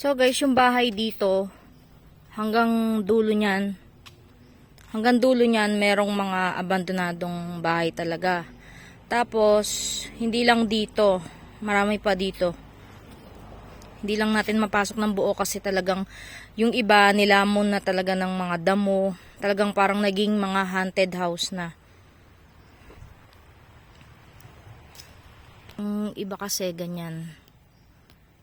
So guys, yung bahay dito, hanggang dulo niyan, hanggang dulo niyan, merong mga abandonadong bahay talaga. Tapos, hindi lang dito, marami pa dito. Hindi lang natin mapasok ng buo kasi talagang yung iba nilamon na talaga ng mga damo. Talagang parang naging mga haunted house na. Yung iba kasi ganyan.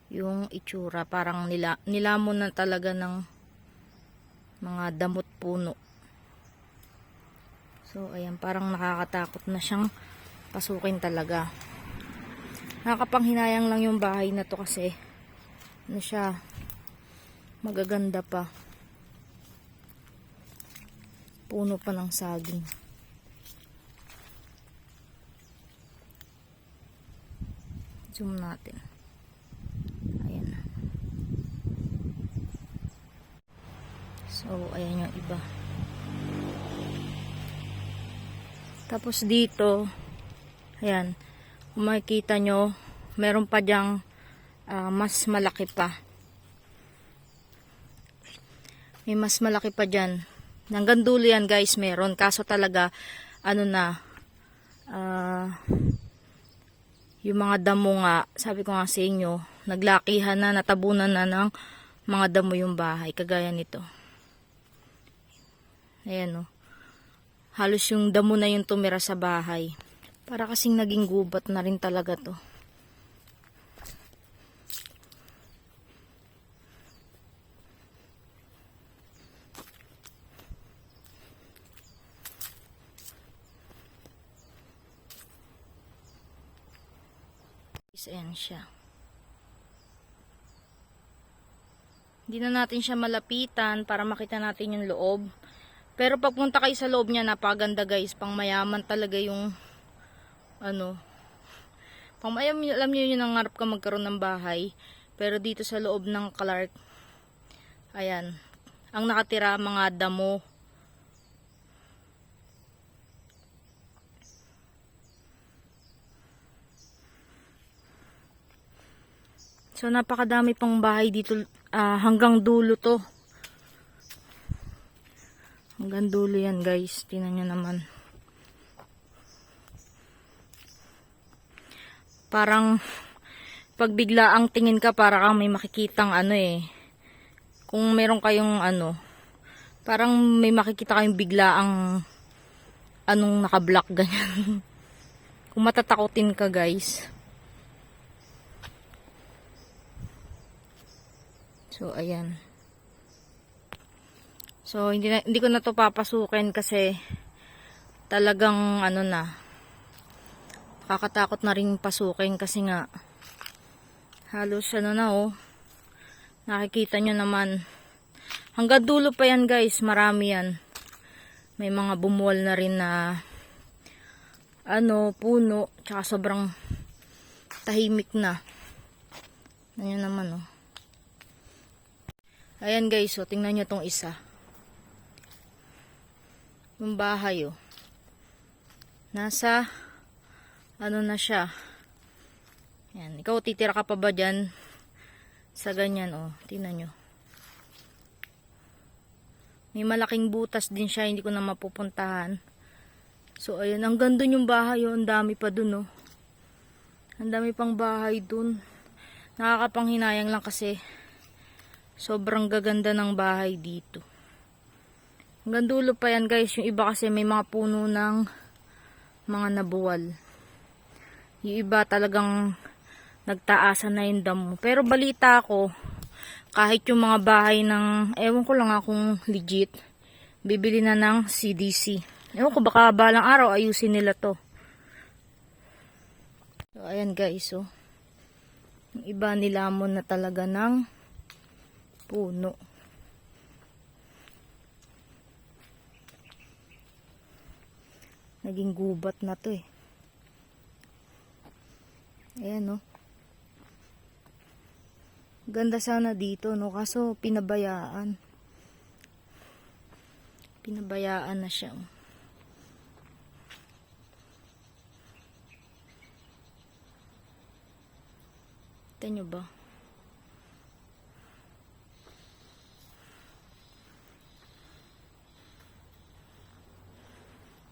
Yung itsura parang nila, nilamon na talaga ng mga damot puno. So ayan parang nakakatakot na siyang pasukin talaga. Nakakapanghinayang lang yung bahay na to kasi ano siya magaganda pa. Puno pa ng saging. Zoom natin. Ayan na. So, ayan yung iba. Tapos dito, ayan, kung makikita nyo, meron pa dyang ah, mas malaki pa. May mas malaki pa dyan. Hanggang dulo yan guys, meron. Kaso talaga, ano na, ah, yung mga damo nga, sabi ko nga sa inyo, naglakihan na, natabunan na ng mga damo yung bahay. Kagaya nito. Ayan o. Halos yung damo na yung tumira sa bahay. Para kasing naging gubat na rin talaga to. Ayan siya. Hindi na natin siya malapitan para makita natin yung loob. Pero pagpunta kayo sa loob niya, napaganda guys. Pang mayaman talaga yung ano. Pang mayaman, alam niyo yun, nangarap ka magkaroon ng bahay. Pero dito sa loob ng Clark, ayan, ang nakatira mga damo. So napakadami pang bahay dito ah, hanggang dulo to. Hanggang dulo yan guys. Tingnan nyo naman. Parang pag ang tingin ka para kang may makikitang ano eh. Kung meron kayong ano, parang may makikita kayong bigla ang anong naka-block ganyan. Kung matatakotin ka guys. So, ayan. So, hindi, na, hindi ko na to papasukin kasi talagang ano na kakatakot na rin pasukin kasi nga halos ano na oh. Nakikita nyo naman. Hanggang dulo pa yan guys. Marami yan. May mga bumuwal na rin na ano puno tsaka sobrang tahimik na. Ano naman oh. Ayan guys, so tingnan nyo tong isa. Yung bahay oh. Nasa, ano na siya. Ayan, ikaw titira ka pa ba dyan? Sa ganyan oh, tingnan nyo. May malaking butas din siya, hindi ko na mapupuntahan. So ayan, ang ganda yung bahay oh, ang dami pa dun oh. Ang dami pang bahay dun. Nakakapanghinayang lang kasi Sobrang gaganda ng bahay dito. Hanggang dulo pa yan guys. Yung iba kasi may mga puno ng mga nabuwal. Yung iba talagang nagtaasan na yung damo. Pero balita ko, kahit yung mga bahay ng, ewan ko lang akong legit, bibili na ng CDC. Ewan ko baka balang araw ayusin nila to. So, ayan guys, oh. Yung iba nilamon na talaga ng puno. Naging gubat na to eh. Ayan no. Ganda sana dito no. Kaso pinabayaan. Pinabayaan na siya. oh. Kita nyo ba?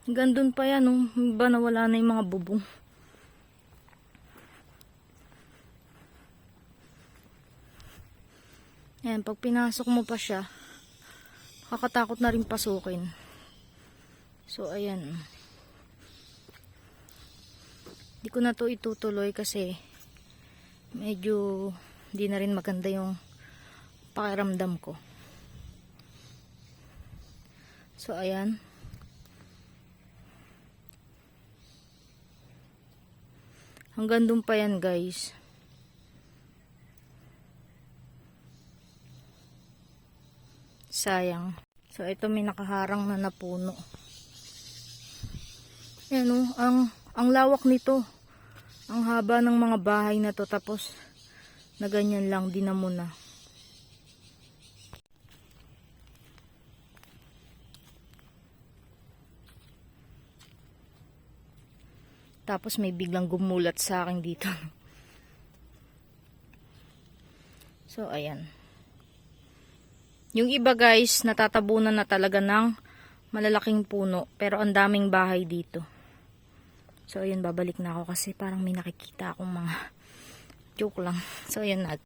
Doon pa yan, oh. Iba na wala na yung mga bubong. Ayan, pag pinasok mo pa siya, kakatakot na rin pasukin. So, ayan. Hindi ko na to itutuloy kasi medyo hindi na rin maganda yung pakiramdam ko. So, ayan. Hanggang dun pa yan, guys. Sayang. So, ito may nakaharang na napuno. Ayan o, ang, ang lawak nito. Ang haba ng mga bahay na to. Tapos, na ganyan lang, di na Tapos may biglang gumulat sa akin dito. So, ayan. Yung iba guys, natatabunan na talaga ng malalaking puno. Pero ang daming bahay dito. So, ayun, babalik na ako kasi parang may nakikita akong mga joke lang. So, ayan na.